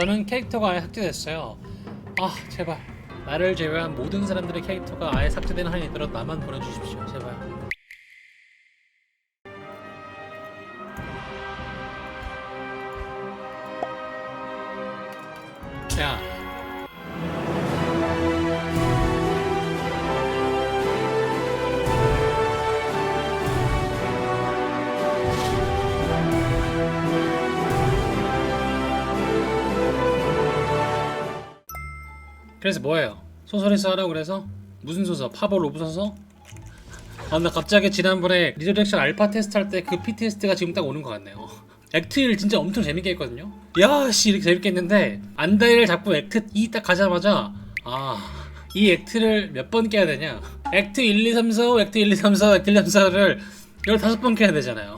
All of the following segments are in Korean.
저는 캐릭터가 아예 삭제됐어요. 아 제발 나를 제외한 모든 사람들의 캐릭터가 아예 삭제되는 한이 있도록 나만 보내주십시오. 제발. 그래서 뭐예요? 소설에서 하라고 그래서? 무슨 소설? 파보 로브 소설? 아, 나 갑자기 지난번에 리더렉션 알파 테스트 할 때 그 PTSD가 지금 딱 오는 것 같네요. 액트 1 진짜 엄청 재밌게 했거든요. 야, 씨, 이렇게 재밌게 했는데, 안다이를 잡고 액트 2 딱 가자마자, 아, 이 액트를 몇 번 깨야 되냐? 액트 1, 2, 3, 4, 5, 액트 1, 2, 3, 4, 액트 1, 2, 3, 4를 15번 깨야 되잖아요.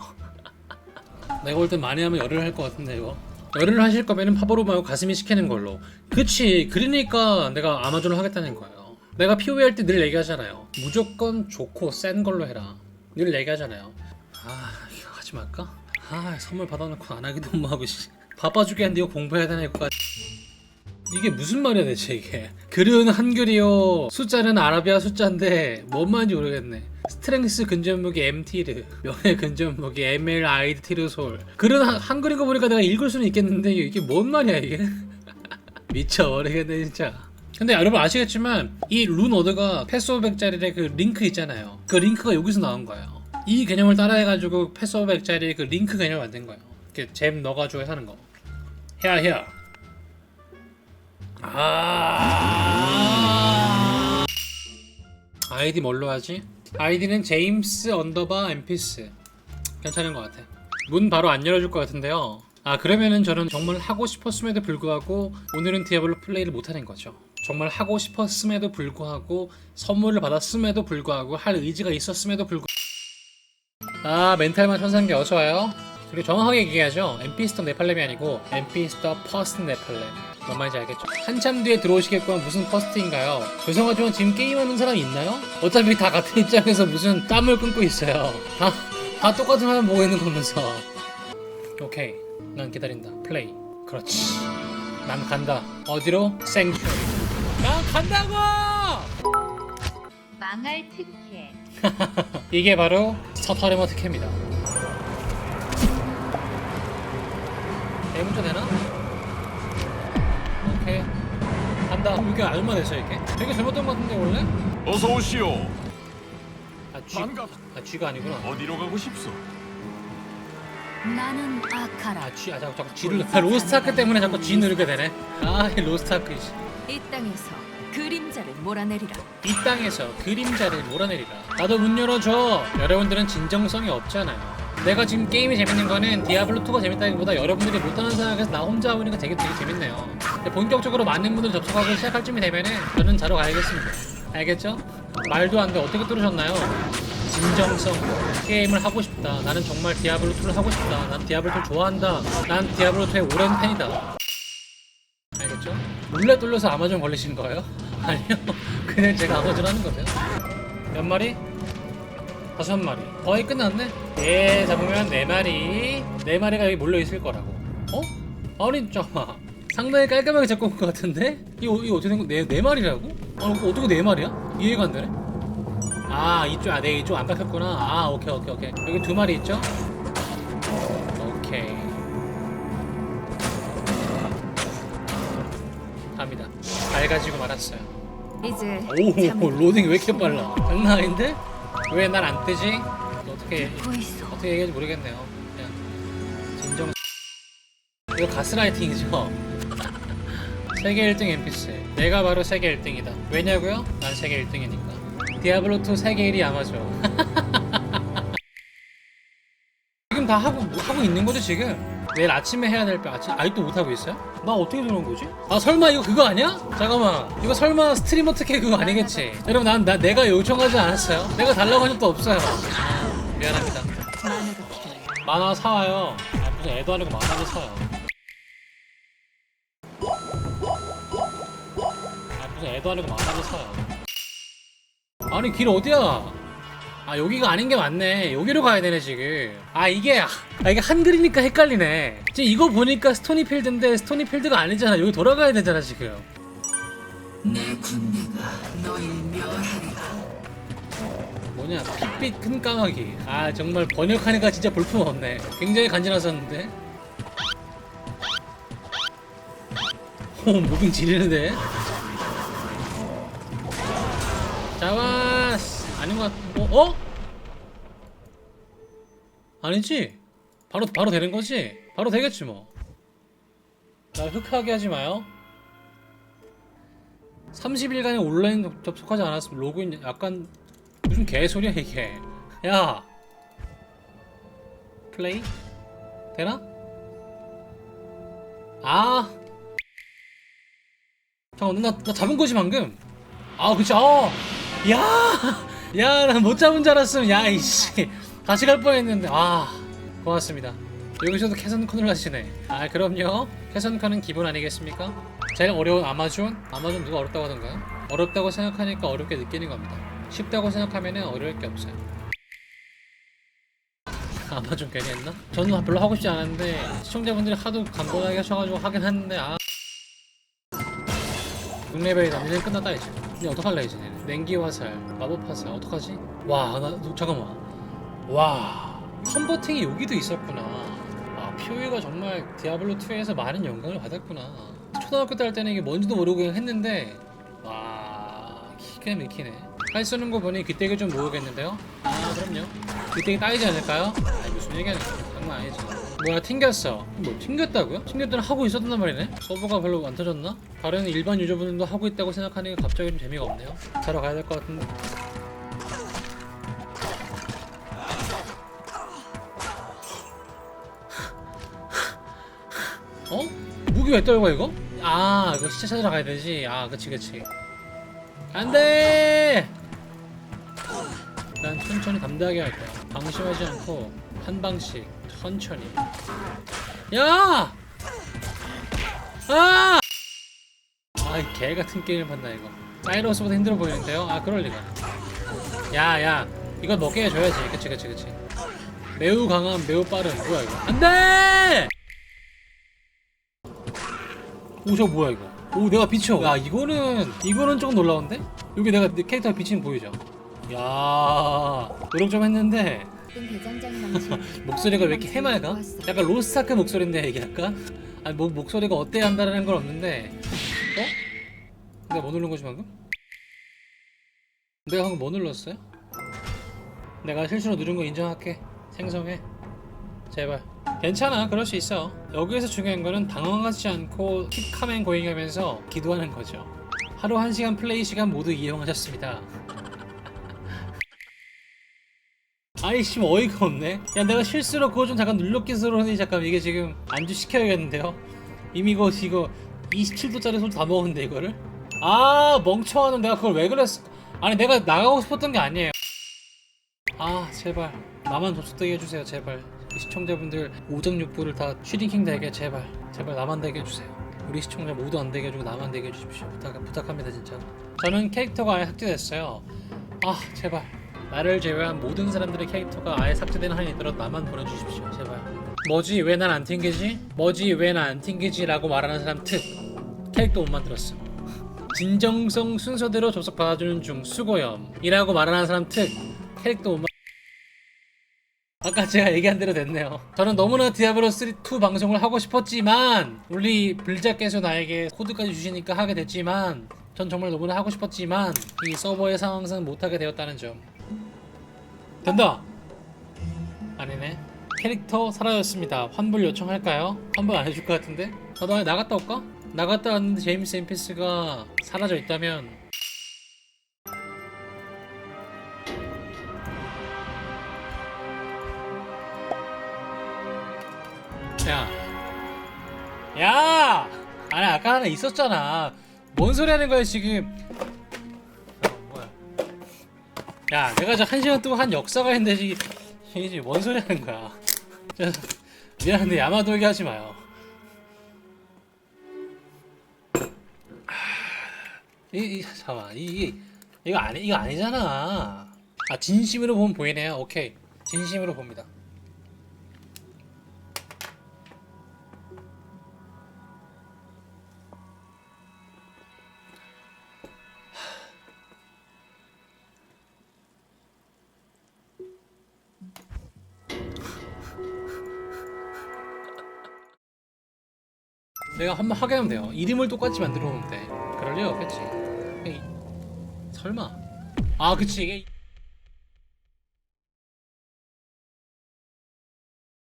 내가 볼 땐 많이 하면 열흘 할것 같은데, 이거. 열흘 하실 거면은 파보로 말고 가슴이 시키는 걸로. 그치, 그러니까 내가 아마존을 하겠다는 거예요. 내가 POE 할 때 늘 얘기하잖아요. 무조건 좋고 센 걸로 해라. 늘 얘기하잖아요. 아, 이거 하지 말까? 아, 선물 받아놓고 안 하기도 뭐하고 씨. 바빠 죽겠는데 이거 공부해야 되나 이거. 이게 무슨 말이야 대체 이게 글은 한글이요 숫자는 아라비아 숫자인데 뭔 말인지 모르겠네 스트렝스 근접무기 MT르 명예 근접무기 ML 아이드 티르솔 글은 한- 한글인 거 보니까 내가 읽을 수는 있겠는데 이게 뭔 말이야 이게? 미쳐버리겠네 진짜. 근데 여러분 아시겠지만 이 룬 어드가 패스오백짜리의 그 링크 있잖아요. 그 링크가 여기서 나온 거예요. 이 개념을 따라해가지고 패스오백짜리 그 링크 개념을 만든 거예요. 이렇게 잼 넣어가지고 하는 거. 헤아 헤아 아. 아이디 뭘로 하지? 아이디는 제임스 언더바 엠피스. 괜찮은 것 같아. 문 바로 안 열어줄 것 같은데요. 아 그러면은 저는 정말 하고 싶었음에도 불구하고 오늘은 디아블로 플레이를 못하는 거죠. 정말 하고 싶었음에도 불구하고 선물을 받았음에도 불구하고 할 의지가 있었음에도 불구하고 아 멘탈만 천상계 어서와요. 그리고 정확하게 얘기하죠. 엠피스터 네팔렘이 아니고 엠피스터 퍼스트 네팔렘 뭔 말인지 알겠죠? 한참 뒤에 들어오시겠구만 무슨 퍼스트인가요? 죄송하지만 지금 게임하는 사람이 있나요? 어차피 다 같은 입장에서 무슨 땀을 끊고 있어요 다, 다 똑같은 화면 보고 있는 거면서 오케이 난 기다린다 플레이 그렇지 난 간다 어디로? 생츄 난 간다고! 망할 특혜. 이게 바로 스타터레머 특혜입니다. 대문자 되나? 오케이. 간다. 이게 얼마 됐어 이게? 되게 잘못된 것 같은데 원래? 어서 오시오. 아 G. 반갑. 아 아니구나. 어디로 가고 싶소? 나는 아카라. 아 G. 아 자꾸 자꾸 G를 아, 로스트아크 때문에 자꾸 G 누르게 되네. 아이 로스트아크 씨. 이 땅에서 그림자를 몰아내리라. 이 땅에서 그림자를 몰아내리라. 나도 문 열어줘. 여러분들은 진정성이 없잖아요. 내가 지금 게임이 재밌는 거는 디아블로 2가 재밌다기보다 여러분들이 못하는 상황에서 나 혼자 게 되게 되게 재밌네요. 본격적으로 많은 분들 접속하고 시작할 쯤이 되면은 저는 자러 가야겠습니다. 알겠죠? 말도 안 돼. 어떻게 들으셨나요? 진정성. 게임을 하고 싶다. 나는 정말 디아블로 2를 하고 싶다. 난 디아블로 2 좋아한다. 난 디아블로 2의 오랜 팬이다. 알겠죠? 몰래 돌려서 아마존 걸리신 거예요? 아니요. 그냥 제가 아마존 하는 거세요. 몇 마리? 다섯 마리. 거의 끝났네. 예, 잡으면 네 마리. 네 마리가 여기 몰려 있을 거라고. 어? 아니 잠깐만. 상당히 깔끔하게 잡고 온 것 같은데? 이거, 이거 어떻게 된 거? 네, 네 마리라고? 아, 어떻게 네 마리야? 이해가 안 되네. 아, 이쪽, 아, 네, 이쪽 안 깎였구나. 아, 오케이, 오케이, 오케이. 여기 두 마리 있죠? 오케이. 갑니다. 밝아지고 말았어요. 이제 오, 잠을 로딩 왜 이렇게 빨라? 장난 아닌데? 왜날안 뜨지? 어떻게. 어떻게 얘기할지 모르겠네요. 그냥 진정. 이거 가스라이팅이죠. 세계 1등 NPC. 내가 바로 세계 1등이다. 왜냐고요? 난 세계 1등이니까. 디아블로 2 세계 1위 아마죠. 지금 다 하고 하고 있는 거죠 지금? 내일 아침에 해야 될거 아침 아직도 못 하고 있어요? 나 어떻게 들어온 거지? 아 설마 이거 그거 아니야? 잠깐만 이거 설마 스트리머 특혜 그거 아니겠지? 여러분 난, 나 내가 요청하지 않았어요. 내가 달라고 한 적도 없어요. 아, 미안합니다. 만화 사와요. 아, 무슨 애도 아니고 만화도 사요. 아, 무슨 애도 아니고 만화도 사요. 아니 길 어디야? 아 여기가 아닌 게 맞네. 여기로 가야 되네 지금. 아 이게 아 이게 한글이니까 헷갈리네. 지금 이거 보니까 스토니필드인데 스토니필드가 아니잖아. 여기 돌아가야 되잖아 지금. 내 군대가 너희 멸하리라. 뭐냐 핏빛 큰 까마귀 아 정말 번역하니까 진짜 볼품없네. 굉장히 간지나셨는데? 오 무빙 지리는데? 잡았어. 아닌 것 같... 어? 어? 아니지. 바로 바로 되는 거지. 바로 되겠지 뭐 나 흑하게 하지 마요. 30일간의 온라인 접속하지 않았으면 로그인 약간 무슨 개소리야 이게. 야! 플레이? 되나? 아! 잠깐만 나, 나 잡은 거지 방금. 아 그치 아 야 야나못 잡은 줄 알았으면 야 이씨. 다시 갈 뻔했는데. 아 고맙습니다. 여기서도 캐선컨을 하시네. 아 그럼요. 캐선컨은 기본 아니겠습니까? 제일 어려운 아마존? 아마존 누가 어렵다고 하던가요? 어렵다고 생각하니까 어렵게 느끼는 겁니다. 쉽다고 생각하면 어려울 게 없어요. 아마존 괜히 했나? 저는 별로 하고 싶지 않았는데 시청자분들이 하도 간단하게 하셔가지고 하긴 했는데 아. 6레벨이다 이제 끝났다 이제. 이제 어떡할래 이제 냉기 화살 마법 화살 어떡하지? 와 나 잠깐만. 와 컨버팅이 여기도 있었구나. 아 POE가 정말 디아블로 2에서 많은 영향을 받았구나. 초등학교 때 할 때는 이게 뭔지도 모르고 그냥 했는데 와 기가 막히네. 할 쓰는 거 보니 그때가 좀 모르겠는데요? 아 그럼요. 그때 따이지 않을까요? 아 무슨 얘기하는 거야. 장난 아니지 뭐야 튕겼어. 뭐 튕겼다고요? 튕겼더니 하고 있었단 말이네. 서버가 별로 안 터졌나? 다른 일반 유저분들도 하고 있다고 생각하니까 갑자기 좀 재미가 없네요. 자러 가야 될 것 같은데. 어? 무기 왜 떨고 이거? 아 이거 시체 찾으러 가야 되지. 아 그치 그치. 안돼! 난 천천히 담대하게 할 거야. 방심하지 않고 한 방씩 천천히 야! 아! 아이 개 같은 게임을 봤나 이거 사이러스보다 힘들어 보이는데요? 아 그럴 리가 야 야 이거 먹게 해줘야지 그치 그치 그치 매우 강한 매우 빠른 뭐야 이거 안돼! 오 저거 뭐야 이거 오 내가 비춰 야 이거는 이거는 조금 놀라운데? 여기 내가 내 캐릭터 비치는 보이죠? 야 노력 좀 했는데 목소리가 왜 이렇게 해맑아? 약간 로스타크 목소리인데 이게 약간? 아니 뭐 목소리가 어때야 한다는 건 없는데 어? 내가 뭐 누른 거지 방금? 내가 방금 뭐 눌렀어요? 내가 실수로 누른 거 인정할게 생성해 제발 괜찮아 그럴 수 있어 여기에서 중요한 거는 당황하지 않고 킥하면 고잉 하면서 기도하는 거죠 하루 1시간 플레이 시간 모두 이용하셨습니다 아이씨 뭐 어이가 없네. 야 내가 실수로 그거 좀 잠깐 눌렀기스로 하니 잠깐 이게 지금 안주 시켜야겠는데요? 이미 이거 이거 27도짜리 소주 다 먹었는데 이거를? 아 멍청하는 내가 그걸 왜 그랬어 아니 내가 나가고 싶었던 게 아니에요. 아 제발. 나만 접속되게 해주세요 제발. 이 시청자분들 오정육부를 다 슈링킹 되게 제발. 제발 나만 되게 해주세요. 우리 시청자 모두 안 되게 해주고 나만 되게 해주십시오. 부탁, 부탁합니다 진짜 저는 캐릭터가 아예 삭제됐어요. 아 제발 나를 제외한 모든 사람들의 캐릭터가 아예 삭제되는 한이 있더라도 나만 보내주십시오 제발. 뭐지? 왜 난 안 튕기지? 뭐지? 왜 난 안 튕기지? 라고 말하는 사람 특 캐릭터 못 만들었어. 진정성 순서대로 접속 받아주는 중 수고염 이라고 말하는 사람 특 캐릭터 못 만... 아까 제가 얘기한 대로 됐네요. 저는 너무나 디아블로 3, 2 방송을 하고 싶었지만 우리 블자께서 나에게 코드까지 주시니까 하게 됐지만 전 정말 너무나 하고 싶었지만 이 서버의 상황상 못하게 되었다는 점 된다 아니네 캐릭터 사라졌습니다 환불 요청할까요? 환불 안 해줄 것 같은데? 나도 아예 나갔다 올까? 나갔다 왔는데 제임스 엠피스가 사라져 있다면 야. 야! 아니 아까 하나 있었잖아. 뭔 소리 하는 거야 지금? 야, 내가 저 한 시간 동안 한 역사가 있는데 이게 이게 뭔 소리 하는 거야? 저, 미안한데 야마돌기 하지 마요. 이, 이 잠깐 이, 이 이거 아니 이거 아니잖아. 아 진심으로 보면 보이네요. 오케이 진심으로 봅니다. 내가 한번 확인하면 돼요. 이름을 똑같이 만들어 놓으면 돼. 그럴 리 없겠지. 설마. 아, 그치. 이게